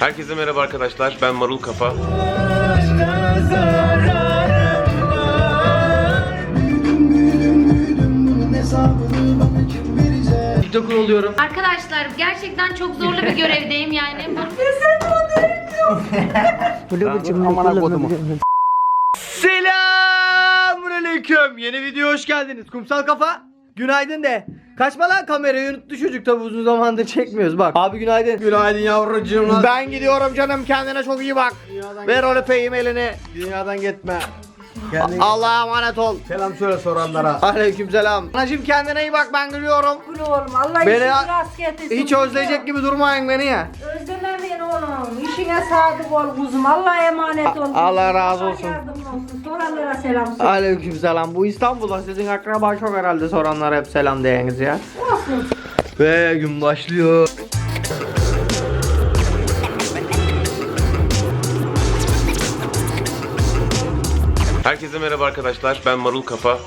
Herkese merhaba arkadaşlar. Ben Marul Kafa. TikToker oluyorum. Arkadaşlar gerçekten çok zorlu bir görevdeyim yani. Selamünaleyküm. Yeni video hoş geldiniz. Kumsal kafa. Günaydın de. Kaçma lan kamerayı unuttu çocuk tabi uzun zamandır çekmiyoruz bak. Abi günaydın. Günaydın yavrucuğum. Ben gidiyorum canım kendine çok iyi bak. Ver o öpeyim elini. Dünyadan gitme. Allah'a emanet ol. Selam söyle soranlara. Aleyküm selam. Anacım kendine iyi bak ben gidiyorum. Oğlum Allah Beni işini rast getirsin. Hiç özleyecek gibi durmayın beni ya. Özlemeyin oğlum. İşine sadık ol kuzum. Allah'a emanet ol. Allah razı olsun. olsun. Soranlara selam söyle. Aleyküm selam. Bu İstanbul'da sizin akraba çok herhalde soranlar hep selam diyeniz ya. Olsun. Ve gün başlıyor. Herkese merhaba arkadaşlar. Ben Marul Kafa.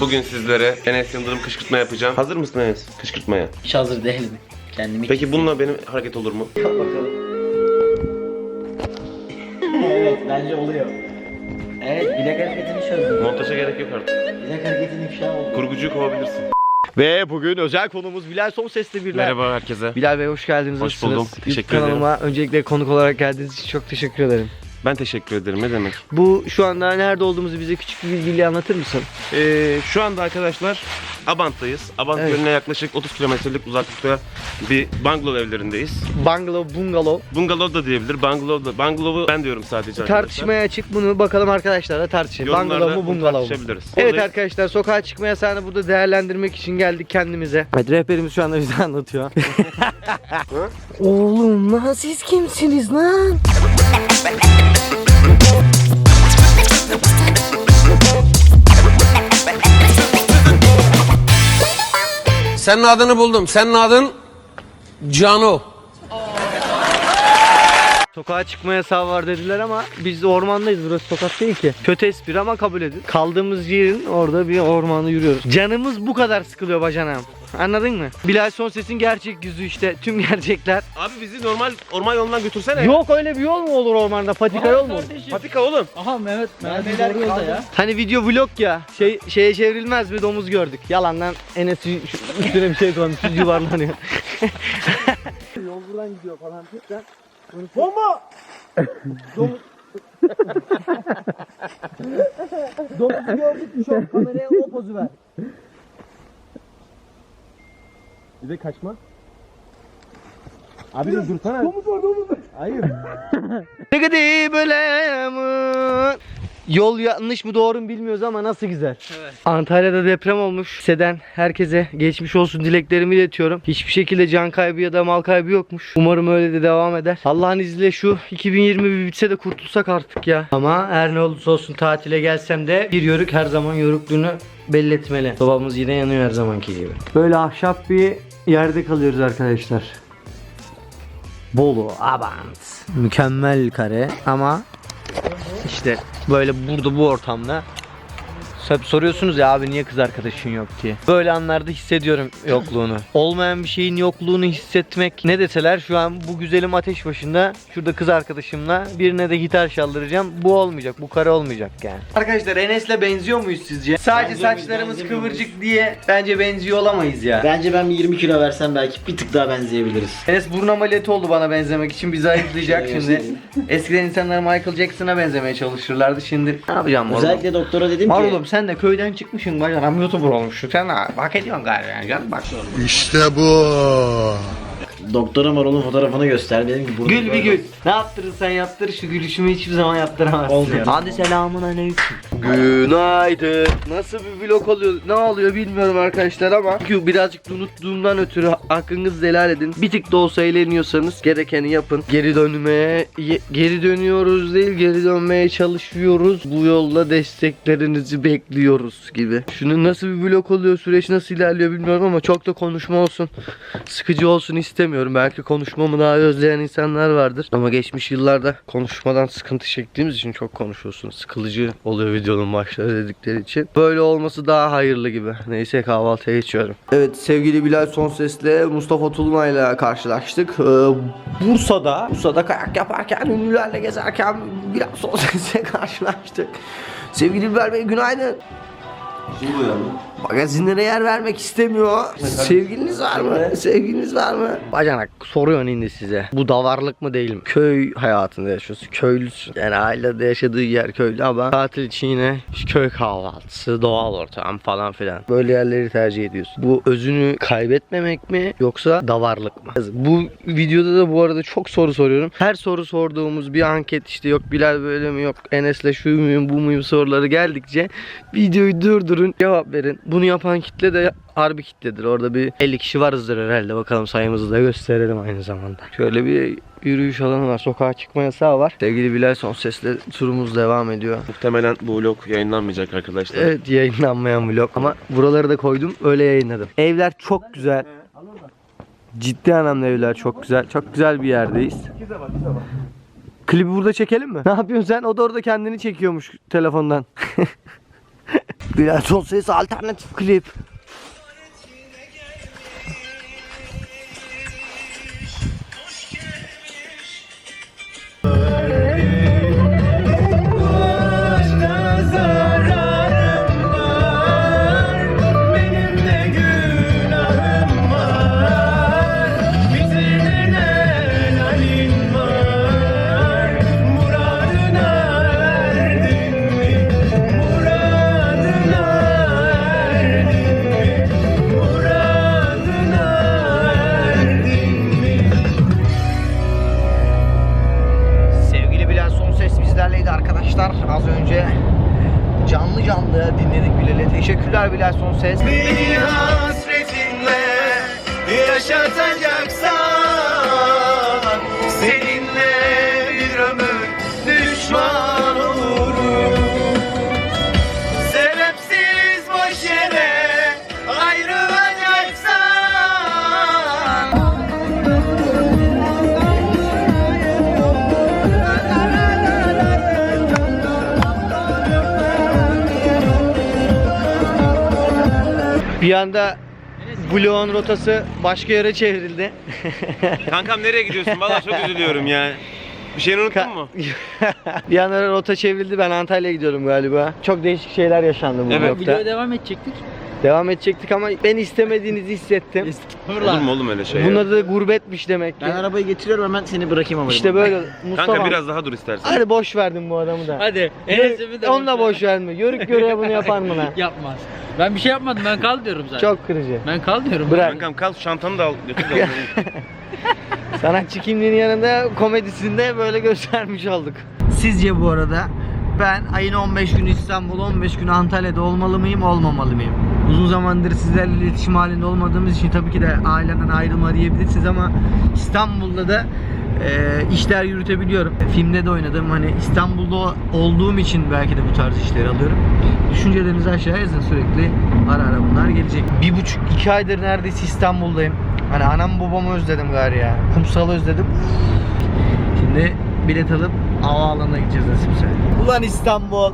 Bugün sizlere Enes Yıldırım kışkırtma yapacağım. Hazır mısın Enes? Kışkırtmaya. Hiç hazır değilim. Kendimi Peki bununla benim hareket olur mu? Evet bence oluyor. Evet bilek hareketini çözdüm. Montaja gerek yok artık. Bilek hareketini ifşa oldu. Kurgucuyu kovabilirsin. Ve bugün özel konumuz Bilal Son Sesli Birler. Merhaba herkese. Bilal Bey hoş geldiniz. Hoş Nasılsınız? buldum. YouTube Teşekkür kanalıma öncelikle konuk olarak geldiğiniz için çok teşekkür ederim. Ben teşekkür ederim. Ne demek? Bu şu anda nerede olduğumuzu bize küçük bir bilgiyle anlatır mısın? Ee, şu anda arkadaşlar Abant'tayız. Abant Evet. Gölü'ne yaklaşık 30 kilometrelik uzaklıkta bir bungalow evlerindeyiz. Bungalow, bungalow. Bungalow da diyebilir. Bungalow da. Bungalow'u ben diyorum sadece arkadaşlar. Tartışmaya açık bunu bakalım arkadaşlar da tartışın. Yorumlarda Bungalow mu bunu bungalow mu? tartışabiliriz. Evet Oradayız. arkadaşlar sokağa çıkma yasağını burada değerlendirmek için geldik kendimize. Evet rehberimiz şu anda bize anlatıyor. Oğlum lan siz kimsiniz lan? Senin adını buldum. Senin adın Cano. Sokağa çıkma yasağı var dediler ama biz de ormandayız burası sokak değil ki. Kötü espri ama kabul edin. Kaldığımız yerin orada bir ormanda yürüyoruz. Canımız bu kadar sıkılıyor bacanağım. Anladın mı? Bilal son sesin gerçek yüzü işte tüm gerçekler. Abi bizi normal orman yolundan götürsene. Yok öyle bir yol mu olur ormanda? Patika yol mu? Patika oğlum. Aha Mehmet. Mehmet doğru yolda ya. Hani video vlog ya. Şey şeye çevrilmez mi domuz gördük. Yalandan Enes şu üstüne bir şey koymuş yuvarlanıyor. Yol buradan gidiyor falan. Bomba! Domuz. Domuzu gördük mü şu an kameraya o pozu ver. Bir de kaçma. Abi dur dursana. Domuz var domuz var. Hayır. Ne kadar böyle mi? Yol yanlış mı doğru mu bilmiyoruz ama nasıl güzel. Antalya'da deprem olmuş. Seden herkese geçmiş olsun dileklerimi iletiyorum. Hiçbir şekilde can kaybı ya da mal kaybı yokmuş. Umarım öyle de devam eder. Allah'ın izniyle şu 2020 bir bitse de kurtulsak artık ya. Ama her ne olursa olsun tatile gelsem de bir yörük her zaman yörüklüğünü belli etmeli. Sobamız yine yanıyor her zamanki gibi. Böyle ahşap bir yerde kalıyoruz arkadaşlar. Bolu, Abant. Mükemmel kare ama işte böyle burada bu ortamda hep soruyorsunuz ya abi niye kız arkadaşın yok diye. Böyle anlarda hissediyorum yokluğunu. Olmayan bir şeyin yokluğunu hissetmek ne deseler şu an bu güzelim ateş başında şurada kız arkadaşımla birine de gitar çaldıracağım. Bu olmayacak. Bu kare olmayacak yani. Arkadaşlar Enes'le benziyor muyuz sizce? Sadece muyuz, saçlarımız benzemiyor kıvırcık diye bence benziyor olamayız ya. Bence ben bir 20 kilo versem belki bir tık daha benzeyebiliriz. Enes burun ameliyatı oldu bana benzemek için bizi ayıplayacak Evet, şimdi. Eskiden insanlar Michael Jackson'a benzemeye çalışırlardı. Şimdi ne yapacağım oğlum? Özellikle doktora dedim ki oğlum sen de köyden çıkmışsın bacanam YouTuber olmuşsun. Sen hak ediyorsun galiba yani canım bak. İşte bu. Doktora Marol'un fotoğrafını göster. Dedim ki bunu Gül bir gül. Ne yaptırırsan yaptır şu gülüşümü hiçbir zaman yaptıramazsın. Olmuyor. Hadi selamun aleyküm. Günaydın. Nasıl bir vlog oluyor ne oluyor bilmiyorum arkadaşlar ama çünkü birazcık da unuttuğumdan ötürü hakkınızı helal edin. Bir tık da olsa eğleniyorsanız gerekeni yapın. Geri dönmeye ye- geri dönüyoruz değil geri dönmeye çalışıyoruz. Bu yolda desteklerinizi bekliyoruz gibi. Şunun nasıl bir vlog oluyor süreç nasıl ilerliyor bilmiyorum ama çok da konuşma olsun. Sıkıcı olsun istemiyorum. Bilmiyorum. Belki konuşmamı daha özleyen insanlar vardır. Ama geçmiş yıllarda konuşmadan sıkıntı çektiğimiz için çok konuşuyorsun. Sıkılıcı oluyor videonun başları dedikleri için. Böyle olması daha hayırlı gibi. Neyse kahvaltıya geçiyorum. Evet sevgili Bilal Son Ses'le Mustafa Tulma ile karşılaştık. Ee, Bursa'da, Bursa'da kayak yaparken, ünlülerle gezerken Bilal Son Ses'le karşılaştık. Sevgili Bilal Bey günaydın. Magazinlere yer vermek istemiyor. Sevgiliniz var mı? Sevgiliniz var mı? Bacanak soruyor indi size. Bu davarlık mı değil mi? Köy hayatında yaşıyorsun. Köylüsün. Yani ailede yaşadığı yer köylü ama tatil için yine köy kahvaltısı, doğal ortam falan filan. Böyle yerleri tercih ediyorsun. Bu özünü kaybetmemek mi yoksa davarlık mı? Bu videoda da bu arada çok soru soruyorum. Her soru sorduğumuz bir anket işte yok Bilal böyle mi yok Enes'le şu muyum bu muyum soruları geldikçe videoyu durdurun cevap verin. Bunu yapan kitle de harbi kitledir. Orada bir 50 kişi varızdır herhalde. Bakalım sayımızı da gösterelim aynı zamanda. Şöyle bir yürüyüş alanı var. Sokağa çıkma yasağı var. Sevgili Bilal son sesle turumuz devam ediyor. Muhtemelen bu vlog yayınlanmayacak arkadaşlar. Evet yayınlanmayan vlog ama buraları da koydum öyle yayınladım. Evler çok güzel. Ciddi anlamda evler çok güzel. Çok güzel bir yerdeyiz. Klibi burada çekelim mi? Ne yapıyorsun sen? O da orada kendini çekiyormuş telefondan. Bilal son ses alternatif klip. Teşekkürler Bilal son ses. Beni hasretinle yaşatacaksan anda vlogun rotası başka yere çevrildi. Kankam nereye gidiyorsun? Vallahi çok üzülüyorum ya. Bir şeyini unuttun mu? bir anda rota çevrildi. Ben Antalya'ya gidiyorum galiba. Çok değişik şeyler yaşandı bu Evet. vlogda. Videoya devam edecektik. Devam edecektik ama ben istemediğinizi hissettim. Olur mu oğlum öyle şey ya? Bunun adı da gurbetmiş demek ki. Ben arabayı getiriyorum hemen seni bırakayım ama. İşte böyle Mustafa. Kanka biraz daha dur istersen. Hadi boş verdim bu adamı da. Hadi. Yörük- Enes'i bir de Onu da boş ver. boş verme. Yörük yörüğe bunu yapar mı lan? Yapmaz. Ben bir şey yapmadım. Ben kal diyorum zaten. Çok kırıcı. Ben kal diyorum. Bırak. Kankam kal çantanı da al. Götür de. Sanatçı kimliğinin yanında komedisinde böyle göstermiş olduk. Sizce bu arada ben ayın 15 günü İstanbul, 15 günü Antalya'da olmalı mıyım, olmamalı mıyım? Uzun zamandır sizlerle iletişim halinde olmadığımız için tabii ki de aileden ayrılma diyebilirsiniz ama İstanbul'da da e, işler yürütebiliyorum. Filmde de oynadım. Hani İstanbul'da olduğum için belki de bu tarz işleri alıyorum. Düşüncelerinizi aşağıya yazın sürekli. Ara ara bunlar gelecek. Bir buçuk, iki aydır neredeyse İstanbul'dayım. Hani anam babamı özledim gari ya. Kumsal'ı özledim. Şimdi bilet alıp havaalanına gideceğiz nasipse. Ulan İstanbul.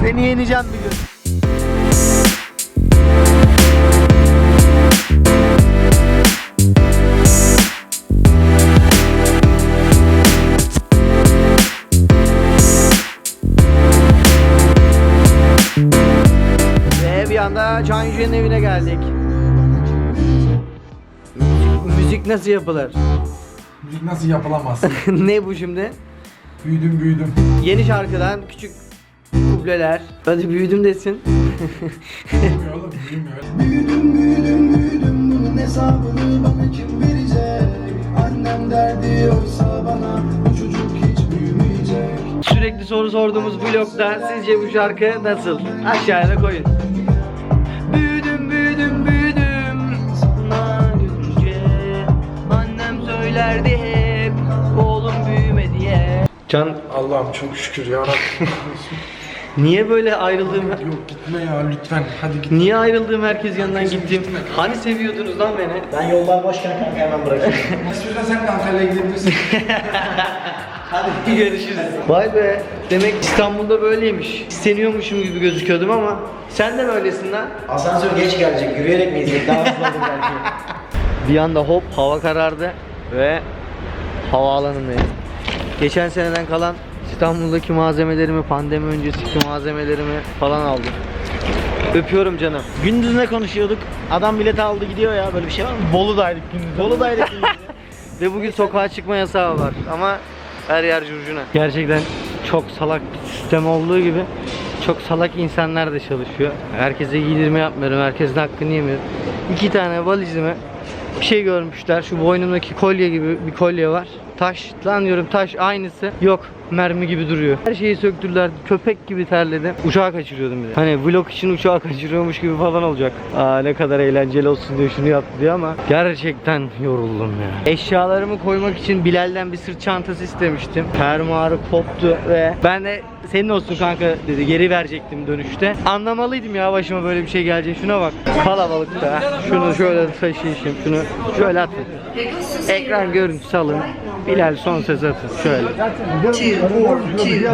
Seni yeneceğim bir gün. Anda Can Yücel'in evine geldik. Müzik, müzik nasıl yapılır? Müzik nasıl yapılamaz? ne bu şimdi? büyüdüm büyüdüm. Yeni şarkıdan küçük kubleler. Hadi büyüdüm desin. Büyümüyor oğlum büyümüyor. Sürekli soru sorduğumuz vlogda sizce bu şarkı nasıl? Aşağıya koyun. Söylerdi hep oğlum büyüme diye Can Allah'ım çok şükür ya Rabbim. Niye böyle ayrıldığım Yok gitme ya lütfen. Hadi git. Niye ayrıldığım herkes yanından gittim? Hani seviyordunuz lan beni? Ben yollar boşken kanka hemen bırakayım. İstiyorsan sen de Antalya'ya gidebilirsin. Hadi görüşürüz. Vay be. Demek İstanbul'da böyleymiş. İsteniyormuşum gibi gözüküyordum ama sen de böylesin lan. Asansör geç gelecek. Yürüyerek mi izleyecek? Daha hızlı olur belki. Bir anda hop hava karardı ve havaalanındayım. Geçen seneden kalan İstanbul'daki malzemelerimi, pandemi öncesiki malzemelerimi falan aldım. Öpüyorum canım. Gündüz ne konuşuyorduk? Adam bilet aldı gidiyor ya. Böyle bir şey var mı? Bolu'daydık gündüz. Bolu'daydık gündüz. Ve bugün sokağa çıkma yasağı var ama her yer curcuna. Gerçekten çok salak bir sistem olduğu gibi çok salak insanlar da çalışıyor. Herkese giydirme yapmıyorum, herkesin hakkını yemiyorum. İki tane valizime bir şey görmüşler. Şu boynumdaki kolye gibi bir kolye var. Taş lan diyorum taş aynısı. Yok mermi gibi duruyor. Her şeyi söktürdüler. Köpek gibi terledim. Uçağa kaçırıyordum bir de. Hani vlog için uçağı kaçırıyormuş gibi falan olacak. Aa ne kadar eğlenceli olsun diye şunu yaptı diye ama gerçekten yoruldum ya. Eşyalarımı koymak için Bilal'den bir sırt çantası istemiştim. Fermuarı koptu ve ben de senin olsun kanka dedi. Geri verecektim dönüşte. Anlamalıydım ya başıma böyle bir şey geleceğini. Şuna bak. Kalabalıkta. Şunu şöyle taşıyışım. Şunu şöyle atın. Ekran görüntüsü alın. Bilal son söz atın. Şöyle.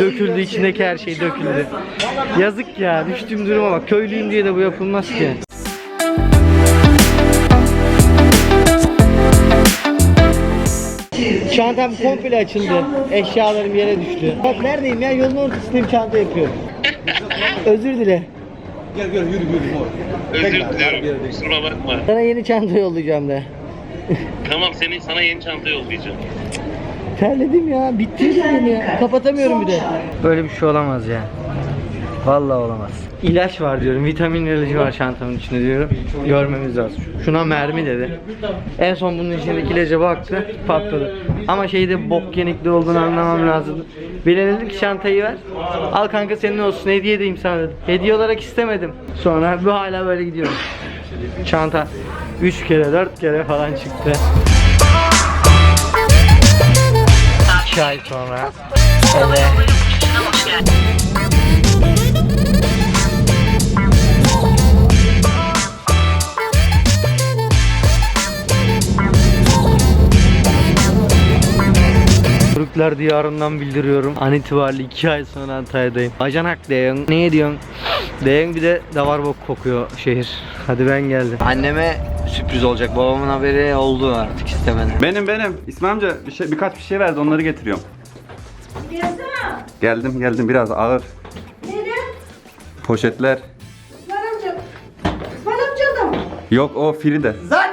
Döküldü içindeki her şey döküldü. Yazık ya düştüğüm duruma bak. Köylüyüm diye de bu yapılmaz ki. Çantam komple açıldı. Eşyalarım yere düştü. Bak neredeyim ya yolun ortasındayım çanta yapıyorum. Özür dile. Özür diliyorum. Kusura bakma. Sana yeni çanta yollayacağım da. Tamam seni sana yeni çanta yollayacağım. Terledim ya. Bitti beni ya. Kapatamıyorum bir de. Böyle bir şey olamaz ya. Vallahi olamaz. İlaç var diyorum. Vitamin ilacı var çantamın içinde diyorum. Görmemiz lazım. Şuna mermi dedi. En son bunun içindeki ilaca baktı. Patladı. Ama şeyde bok yenikli olduğunu anlamam lazım. Bilal dedim ki çantayı ver. Al kanka senin olsun hediye edeyim sana dedim. Hediye olarak istemedim. Sonra bu hala böyle gidiyorum. Çanta 3 kere 4 kere falan çıktı. 2 ay sonra eve Türkler diyarından bildiriyorum. An itibariyle 2 ay sonra Antalya'dayım. Acanak diyorsun. Ne diyorsun? Diyorsun bir de davar bok kokuyor şehir. Hadi ben geldim. Anneme sürpriz olacak. Babamın haberi oldu artık istemeden. Benim benim. İsmail amca bir şey, birkaç bir şey verdi onları getiriyorum. Gelsene. Geldim geldim biraz ağır. Nereye? Poşetler. İsmail amca. İsmail amca da mı? Yok o Fride. Zaten.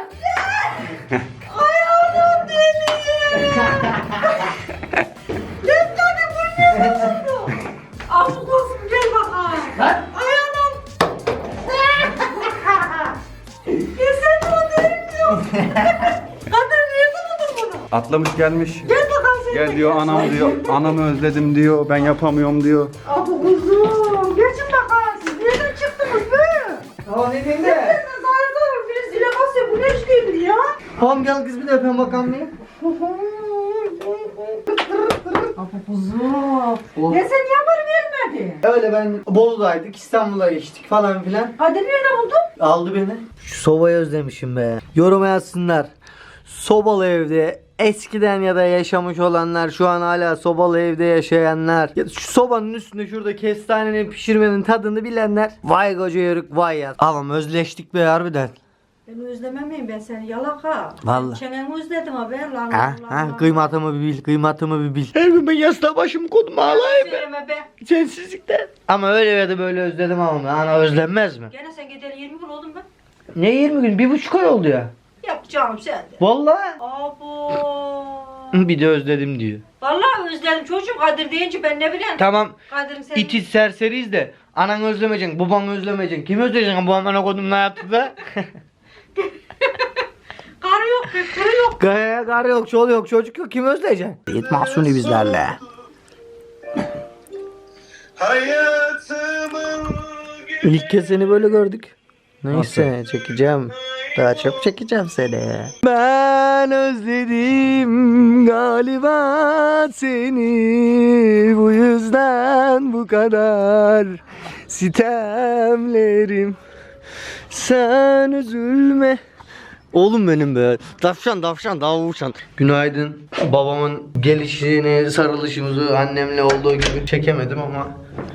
Atlamış gelmiş. Gel bakalım sen. Gel diyor anam diyor. Anamı özledim diyor. Ben yapamıyorum diyor. Aa bu kuzum. Geçin bakalım siz nereden çıktınız be? Tamam ne diyeyim de zar zar bir zile basıyor. Bu ne işleydi ya? Tamam gel kız bir de öpeyim bakalım bir. Ne sen niye haber vermedin? Öyle ben Bolu'daydık, İstanbul'a geçtik falan filan. Hadi nerede buldun? Aldı beni. Şu sobayı özlemişim be. Yoruma yazsınlar. Sobalı evde eskiden ya da yaşamış olanlar şu an hala sobalı evde yaşayanlar ya şu sobanın üstünde şurada kestanenin pişirmenin tadını bilenler vay koca yörük vay ya Ama özleştik be harbiden Ben özlemem miyim ben seni yalaka. Vallahi. Çeneni özledim haber lan. Ha, ha, kıymatımı bir bil kıymatımı bir bil Her gün ben yastığa başımı kodum ağlayayım be Söyleme be. Sensizlikten Ama öyle ya da böyle özledim ama ana özlenmez mi? Gene sen gideli 20 gün oldun be. Ne 20 gün bir buçuk ay oldu ya Yapacağım sen de. Vallahi Abo. Bir de özledim diyor Vallahi özledim çocuğum Kadir deyince ben ne bileyim. Tamam Kadir'in seni. İtiz serseriyiz de anan özlemeyeceksin, baban özlemeyeceksin. Kim özleyeceksin bu amına kodum ne yaptı da? Karı yok be karı yok. Gaya gar yok, çol yok, çocuk yok. Kim özleyeceksin? Yiğit Mahsuni bizlerle. Hayatımın İlk kez seni böyle gördük. Neyse çekeceğim. Daha çok çekeceğim seni. Ben özledim galiba seni bu yüzden bu kadar sitemlerim sen üzülme Oğlum benim be. Davşan davşan davuşan. Günaydın. Babamın gelişini, sarılışımızı annemle olduğu gibi çekemedim ama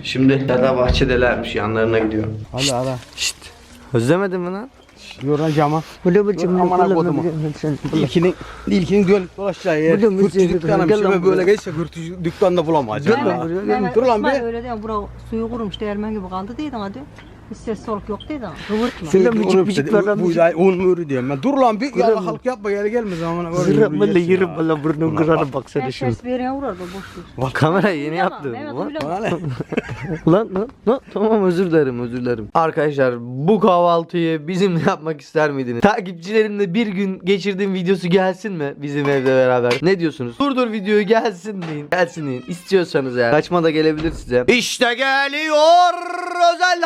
şimdi Dada bahçedelermiş yanlarına gidiyorum. Hadi ara. Şşt. Özlemedin mi lan? Yoracağım. Bılı bıcım Amına kodumu. İlkinin, ilkinin döl dolaşacağı yer. Mı? Kürtçü dükkanı bir şey böyle geçse bulamayacağım. Lan buraya, gel lan. Dur lan bir. öyle değil mi? Bura suyu kurumuş değirmen gibi kaldı deydin hadi. Hiç ses soluk yok deydin. Kıvırtma. Sen- mıcık Bu da diyorum ben. Dur lan bir Kırım. yalakalık yapma geri gelme zamanı. Zırra böyle yerim valla burnum kırarım baksana şunu. ses bir yere vurar da boş. Bak kamera yeni evet, Lan. lan lan tamam özür dilerim özür dilerim. Arkadaşlar bu kahvaltıyı bizimle yapmak ister miydiniz? Takipçilerimle bir gün geçirdiğim videosu gelsin mi bizim evde beraber? Ne diyorsunuz? Durdur videoyu gelsin deyin. Gelsin deyin. İstiyorsanız eğer. Kaçma da gelebilir size. İşte geliyor özel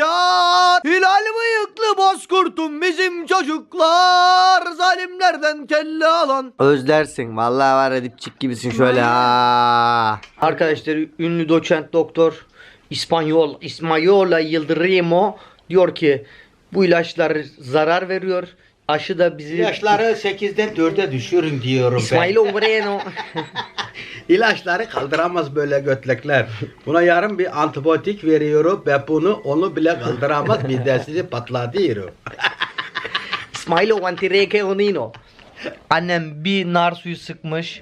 harekat. Hilal bıyıklı bozkurtum bizim çocuklar. Zalimlerden kelle alan. Özlersin. Vallahi var ya dipçik gibisin şöyle ha. Arkadaşlar ünlü doçent doktor İspanyol İsmayola Yıldırimo diyor ki bu ilaçlar zarar veriyor. Aşı da bizi İlaçları 8'den 4'e düşürün diyorum İsmail Umbreno. İlaçları kaldıramaz böyle götlekler. Buna yarın bir antibiyotik veriyorum ve bunu onu bile kaldıramaz midesini patlatıyor. İsmailo Antireke Onino. Annem bir nar suyu sıkmış.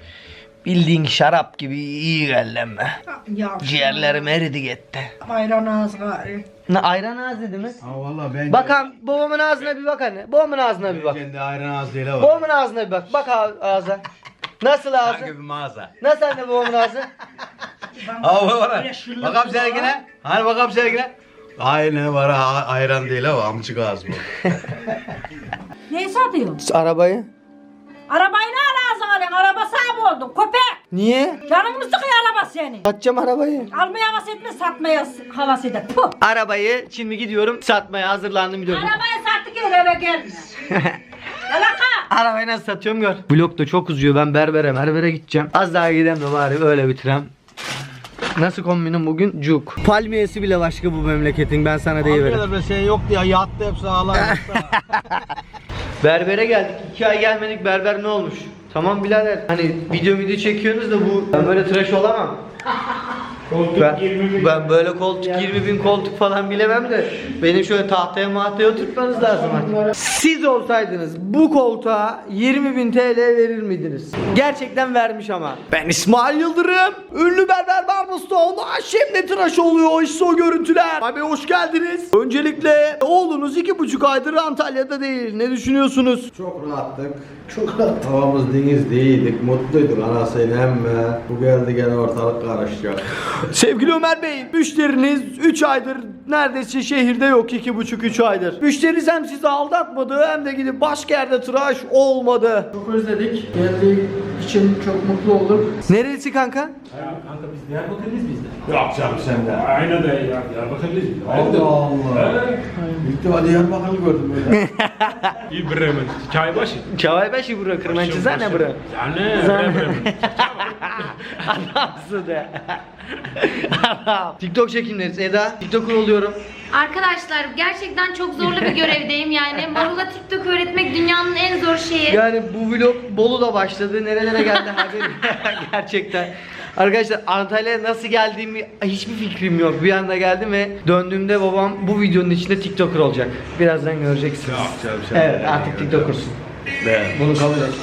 Bildiğin şarap gibi iyi geldi emme. Ya Ciğerlerim eridi gitti. ayran ağzı gari. Ne ayran ağzı dedi mi? Ha valla ben Bakalım babamın ağzına bir bak anne. Babamın ağzına bir bak. kendi ayran ağzı değil o. Babamın ağzına bir bak. Bak ağ- ağza. Nasıl ağzı? Hangi bir mağaza? Nasıl anne babamın ağzı? Ha var. Bakalım seninkine. Hani bakalım seninkine. Aynı var ha, ayran değil o amcık ağız bu. Neyi satıyorsun? Arabayı. Arabayı ne alazın alın? Araba sahibi oldun. Köpek. Niye? Canın mı sıkıyor araba seni? Satacağım arabayı. Almaya havası etme satmaya havası eder. Puh. Arabayı şimdi gidiyorum satmaya hazırlandım gidiyorum. Arabayı sattık öyle eve gelme. Yalaka. Arabayı nasıl satıyorum gör. Vlog da çok uzuyor. Ben berbere berbere gideceğim. Az daha gideyim de bari öyle bitirem. Nasıl kombinim bugün? Cuk. Palmiyesi bile başka bu memleketin. Ben sana deyiverim. Bir şey yok diye yattı hepsi ağlar. Berbere geldik. iki ay gelmedik. Berber ne olmuş? Tamam birader. Hani video video çekiyorsunuz da bu ben böyle tıraş olamam. ben, ben böyle koltuk 20 bin koltuk falan bilemem de benim şöyle tahtaya mahtaya oturtmanız lazım artık. Siz olsaydınız bu koltuğa 20 bin TL verir miydiniz? Gerçekten vermiş ama. Ben İsmail Yıldırım. Ünlü berber Barbustoğlu. Şimdi tıraş oluyor işte o görüntüler. Abi hoş geldiniz. Öncelikle oğlunuz iki buçuk aydır Antalya'da değil. Ne düşünüyorsunuz? Çok rahattık. Çok rahat. Havamız deniz değildik. Mutluyduk anasıyla emme. Bu geldi gene ortalık karışacak. Sevgili Ömer Bey, müşteriniz 3 aydır neredeyse şehirde yok 2,5-3 aydır. Müşteriniz hem sizi aldatmadı hem de gidip başka yerde tıraş olmadı. Çok özledik. Geldiği için çok mutlu olduk. Neresi kanka? Kanka biz Diyarbakırlıyız biz de. Yok canım sen de. Aynen de ya. Diyarbakırlıyız biz. Allah Allah. İlk defa Diyarbakırlı gördüm böyle. İbrahim'in Çaybaşı. Çavaybaşı bura, kırmancı ne bura? Yani Zane. İbrahim. Adamsın de. Adam. TikTok çekimleri Eda. TikToker oluyorum. Arkadaşlar gerçekten çok zorlu bir görevdeyim yani. Marul'a TikTok öğretmek dünyanın en zor şeyi. Yani bu vlog Bolu'da başladı. Nerelere geldi haberim gerçekten. Arkadaşlar Antalya'ya nasıl geldiğimi hiçbir fikrim yok. Bir anda geldim ve döndüğümde babam bu videonun içinde TikToker olacak. Birazdan göreceksiniz. Evet artık TikToker'sın. Bunu kabul et.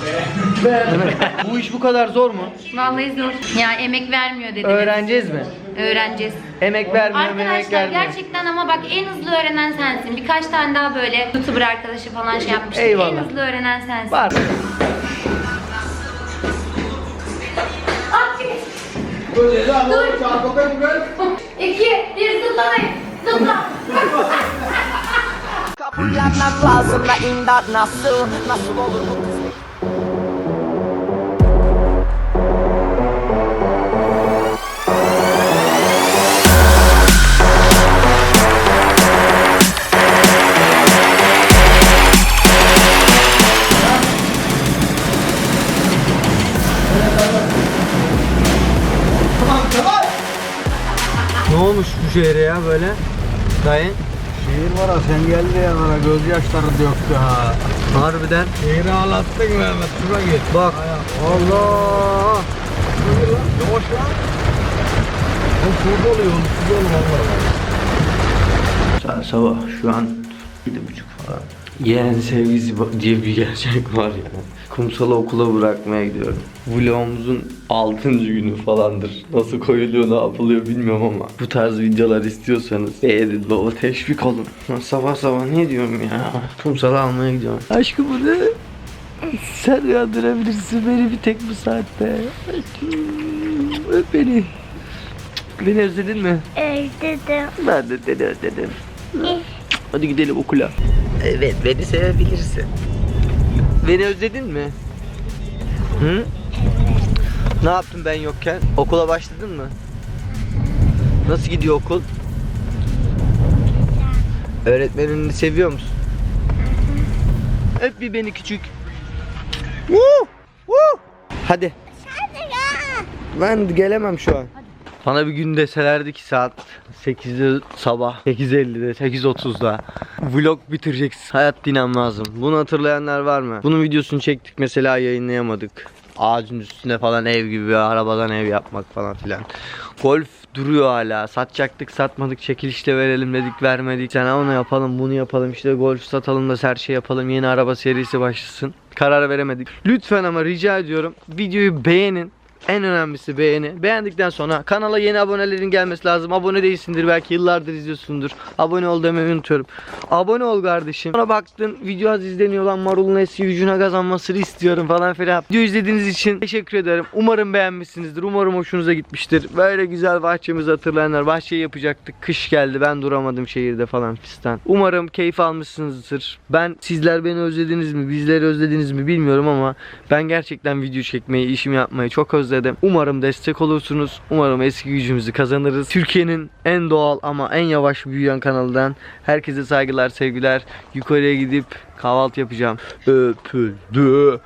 bu iş bu kadar zor mu? Vallahi zor. Ya emek vermiyor dediniz. Öğreneceğiz mi? Öğreneceğiz. Emek vermiyor, emek Arkadaşlar vermiyor. gerçekten ama bak en hızlı öğrenen sensin. Birkaç tane daha böyle YouTuber arkadaşı falan şey yapmıştık. Eyvallah. En hızlı öğrenen sensin. Var. Ah, Dur. İki, bir zıplamayın. Zıpla. Planlar lazım da imdat nasıl Nasıl olur bu Ne olmuş bu şehre ya böyle? Dayı. Sen geldi ya bana gözyaşları döktü ha. Harbiden. Şehri ağlattın Mehmet. Şuna git. Bak. Allah. Yavaş lan. O şurada oluyor. Şurada oluyor. Saat sabah şu an 7.30 falan. Yeğen sevgisi diye bir gerçek var ya. Kumsalı okula bırakmaya gidiyorum. Vlogumuzun 6. günü falandır. Nasıl koyuluyor, ne yapılıyor bilmiyorum ama. Bu tarz videolar istiyorsanız beğenin baba teşvik olun. Sabah sabah ne diyorum ya. Kumsalı almaya gidiyorum. Aşkım bu ne? Sen uyandırabilirsin beni bir tek bu saatte. Öp beni. Beni özledin mi? Özledim. Ben de seni özledim. Hadi gidelim okula. Evet beni sevebilirsin. Beni özledin mi? Hı? Ne yaptın ben yokken? Okula başladın mı? Nasıl gidiyor okul? Öğretmenini seviyor musun? Öp bir beni küçük. Woo! Woo! Hadi. Ben gelemem şu an. Bana bir gün deselerdi ki saat 8'de sabah 8.50'de 8.30'da vlog bitireceksin. Hayat lazım. Bunu hatırlayanlar var mı? Bunun videosunu çektik mesela yayınlayamadık. Ağacın üstüne falan ev gibi arabadan ev yapmak falan filan. Golf duruyor hala. Satacaktık satmadık çekilişte verelim dedik vermedik. Sen onu yapalım bunu yapalım işte golf satalım da her şey yapalım yeni araba serisi başlasın. Karar veremedik. Lütfen ama rica ediyorum videoyu beğenin. En önemlisi beğeni. Beğendikten sonra kanala yeni abonelerin gelmesi lazım. Abone değilsindir belki yıllardır izliyorsundur. Abone ol demeyi unutuyorum. Abone ol kardeşim. Sonra baktın video az izleniyor lan Marul'un eski gücüne kazanmasını istiyorum falan filan. Video izlediğiniz için teşekkür ederim. Umarım beğenmişsinizdir. Umarım hoşunuza gitmiştir. Böyle güzel bahçemizi hatırlayanlar. Bahçeyi yapacaktık. Kış geldi. Ben duramadım şehirde falan fistan. Umarım keyif almışsınızdır. Ben sizler beni özlediniz mi? Bizleri özlediniz mi bilmiyorum ama ben gerçekten video çekmeyi, işimi yapmayı çok özledim. Umarım destek olursunuz. Umarım eski gücümüzü kazanırız. Türkiye'nin en doğal ama en yavaş büyüyen kanalından herkese saygılar, sevgiler. Yukarıya gidip kahvaltı yapacağım. Öpüldü.